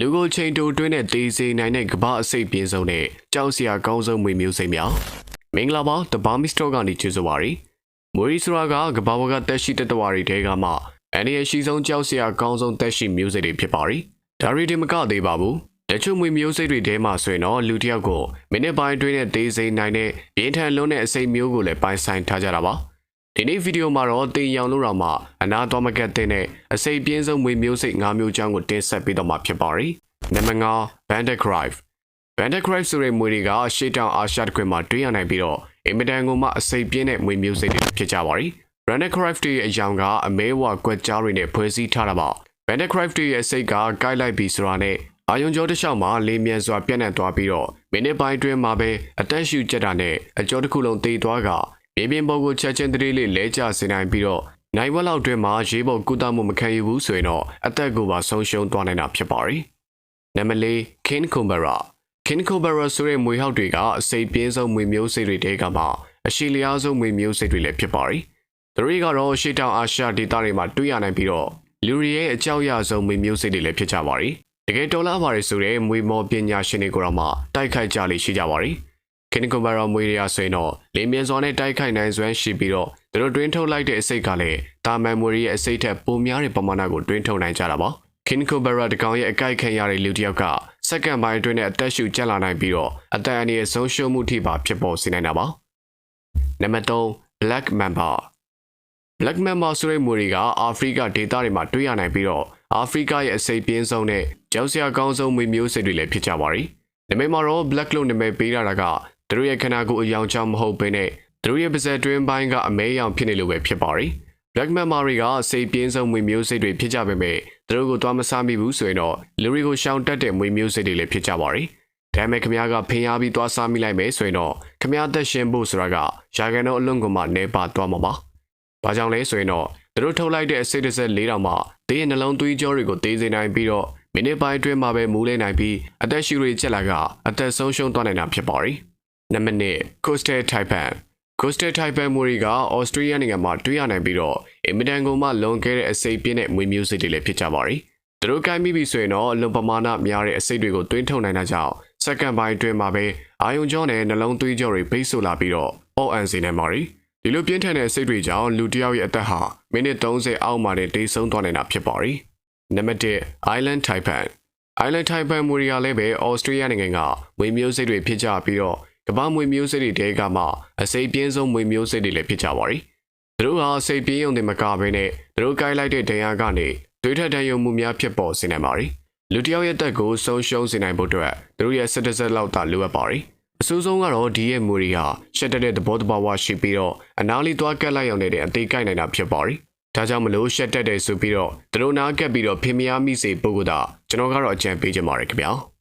လူကိုချိန်တိုတွင်းနဲ့တေးစေနိုင်တဲ့ကမ္ဘာအစိတ်ပြင်းဆုံးနဲ့ကြောက်စရာကောင်းဆုံးမွေမျိုးစိတ်များမင်္ဂလာပါ The Barmy Store ကနေကြိုဆိုပါရစေမွေရီဆိုတာကကမ္ဘာပေါ်ကတက်ရှိတဲ့တဝါတွေထဲကမှအနေရရှိဆုံးကြောက်စရာကောင်းဆုံးတက်ရှိမျိုးစိတ်တွေဖြစ်ပါရီဒါရီတွေမကသေးပါဘူးတချို့မွေမျိုးစိတ်တွေထဲမှာဆိုရင်တော့လူတစ်ယောက်ကိုမိနစ်ပိုင်းအတွင်းနဲ့တေးစိနိုင်တဲ့ပြင်းထန်လုံးတဲ့အစိတ်မျိုးကိုလည်းပိုင်ဆိုင်ထားကြတာပါ ဒီနေ့ဗီဒီယိုမှာတော့တင်ရောင်လို့တော့မှအနာတော်မကတ်တဲ့အစိတ်ပြင်းဆုံးမွေမျိုးစိတ်၅မျိုးချောင်းကိုတင်ဆက်ပေးတော့မှာဖြစ်ပါရီနံပါတ်5 Bandecrive Bandecrive ဆိုတဲ့မွေတွေကရှေ့တောင်အာရှတခွင်မှာတွေ့ရနိုင်ပြီးတော့အင်မတန်ကိုမှအစိတ်ပြင်းတဲ့မွေမျိုးစိတ်တွေဖြစ်ကြပါရီ Bandecrive တွေရဲ့အယောင်ကအမဲဝါကွက်ကြားတွေနဲ့ဖွဲ့စည်းထားတာပါ Bandecrive တွေရဲ့စိတ်ကကိုက်လိုက်ပြီးဆိုတာနဲ့အာယုံကျော်တစ်လျှောက်မှာလေးမြန်စွာပြန့်နှံ့သွားပြီးတော့မိနစ်ပိုင်းတွင်းမှာပဲအသက်ရှူကျက်တာနဲ့အကျော်တစ်ခုလုံးတေးသွားက မြေပြင်ပေါ်ကိုချက်ချင်းတရေလေးလဲကျစေနိုင်ပြီးတော့နိုင်ဝက်လောက်တွင်းမှာရေးပေါ်ကုသမှုမခံယူဘူးဆိုရင်တော့အသက်ကိုပါဆုံးရှုံးသွားနိုင်တာဖြစ်ပါရီနံပါတ်၄ King Cobra King Cobra ဆိုတဲ့မွေဟောက်တွေကအစိပ်ပြင်းဆုံးမွေမျိုးစိတ်တွေတဲကမှအရှိလျားဆုံးမွေမျိုးစိတ်တွေလည်းဖြစ်ပါရီသူတို့ကတော့ရှေ့တောင်အာရှဒေသတွေမှာတွေ့ရနိုင်ပြီးတော့လူတွေရဲ့အကြောက်ရဆုံးမွေမျိုးစိတ်တွေလည်းဖြစ်ကြပါရီတကယ်တော်လာပါတယ်ဆိုတဲ့မွေမော်ပညာရှင်တွေကိုတော့မှတိုက်ခိုက်ကြလိမ့်ရှိကြပါရီ ခင်းကွန်ဘာရောမွေရဆိုရင်တော့လေမြင်စွာနဲ့တိုက်ခိုက်နိုင်စွမ်းရှိပြီးတော့သူတို့တွင်းထုတ်လိုက်တဲ့အစိတ်ကလည်းတာမန်မွေရဲ့အစိတ်ထက်ပိုများတဲ့ပမာဏကိုတွင်းထုတ်နိုင်ကြတာပါခင်းကွန်ဘာရာတကောင်ရဲ့အကြိုက်ခံရတဲ့လူတစ်ယောက်ကစက္ကန့်ပိုင်းအတွင်းနဲ့အသက်ရှူကျက်လာနိုင်ပြီးတော့အသက်အန္တရာယ်ဆုံးရှုံးမှုထိပါဖြစ်ပေါ်စေနိုင်တာပါနံပါတ်3 Black Mamba Black Mamba ဆိုတဲ့မွေတွေကအာဖရိကဒေသတွေမှာတွေ့ရနိုင်ပြီးတော့အာဖရိကရဲ့အစိပ်ပြင်းဆုံးနဲ့ကြောက်စရာကောင်းဆုံးမွေမျိုးစိတ်တွေလည်းဖြစ်ကြပါရီ။နာမည်မှာတော့ Black လို့နာမည်ပေးရတာက သူတို့ရဲ့ခန္ဓာကိုယ်အယောင်ချောင်းမဟုတ်ဘဲနဲ့သူတို့ရဲ့ပါးစပ်တွင်းပိုင်းကအမဲရောင်ဖြစ်နေလို့ပဲဖြစ်ပါရီ။ Black Mamba တွေကအစိပ်ပြင်းဆုံးမွေမျိုးစိတ်တွေဖြစ်ကြပေမဲ့သူတို့ကိုသွားမစားမိဘူးဆိုရင်တော့လူတွေကိုရှောင်တက်တဲ့မွေမျိုးစိတ်တွေလည်းဖြစ်ကြပါရီ။ဒါပေမဲ့ခမ ्या ကဖင်ရပြီးသွားစားမိလိုက်မယ်ဆိုရင်တော့ခမ ्या သက်ရှင်ဖို့ဆိုတာကရာဂန်တော့အလွန်ကမှနေပါသွားမှာပါ။ဘာကြောင့်လဲဆိုရင်တော့သူတို့ထုတ်လိုက်တဲ့အစိတ်တစ်ဆက်၄တောင်မှတေးရဲ့နှလုံးသွေးကြောတွေကိုတေးစေနိုင်ပြီးတော့မိနစ်ပိုင်းအတွင်းမှာပဲမူးလဲနိုင်ပြီးအသက်ရှူတွေချက်လာကအသက်ဆုံးရှုံးသွားနိုင်တာဖြစ်ပါရီ။ နံပါတ်1 Coastal Taipan Coastal Taipan မူရီကဩစတြေးလျနိုင်ငံမှာတွေ့ရနိုင်ပြီးတော့အင်မတန်ကိုမှလွန်ခဲ့တဲ့အစိတ်ပြင်းတဲ့မွေမျိုးစိတ်တွေလည်းဖြစ်ကြပါရီ။သူတို့ကိုင်းမိပြီဆိုရင်တော့အလွန်ပမာဏများတဲ့အစိတ်တွေကိုတွင်းထုတ်နိုင်တာကြောင့်စက္ကန့်ပိုင်းအတွင်းမှာပဲအာယုံကြောနဲ့နှလုံးသွေးကြောတွေပိတ်ဆို့လာပြီးတော့အော့အန်စေနိုင်ပါရီ။ဒီလိုပြင်းထန်တဲ့စိတ်တွေကြောင့်လူတစ်ယောက်ရဲ့အသက်ဟာမိနစ်30အောက်မှာတည်းတိတ်ဆုံးသွားနိုင်တာဖြစ်ပါရီ။နံပါတ်1 Island Taipan Island Taipan မူရီယာလည်းပဲဩစတြေးလျနိုင်ငံကမွေမျိုးစိတ်တွေဖြစ်ကြပြီးတော့ ကမ္ဘာမွေမျိုးစိတ်တွေတဲကမှအစိပ်ပြင်းဆုံးမွေမျိုးစိတ်တွေလည်းဖြစ်ကြပါရီ။သူတို့ဟာစိတ်ပြင်းုံတွေမကဘဲနဲ့သူတို့ကိုက်လိုက်တဲ့ဒဏ်ရာကနေတွေးထက်တန်ယုံမှုများဖြစ်ပေါ်စေနိုင်ပါရီ။လူတစ်ယောက်ရဲ့တက်ကိုဆုံးရှုံးစေနိုင်ဖို့အတွက်သူတို့ရဲ့စစ်တဆက်လောက်သာလိုအပ်ပါရီ။အဆိုးဆုံးကတော့ဒီရဲ့မူရီဟာရှက်တက်တဲ့သဘောတဘာဝရှိပြီးတော့အနားလေးသွားကက်လိုက်အောင်နဲ့အသေးကိုက်နိုင်တာဖြစ်ပါရီ။ဒါကြောင့်မလို့ရှက်တက်တယ်ဆိုပြီးတော့သူတို့နားကက်ပြီးတော့ဖင်မယားမိစေပုဂ္ဂိုလ်တာကျွန်တော်ကတော့အကြံပေးချင်ပါတယ်ခင်ဗျာ။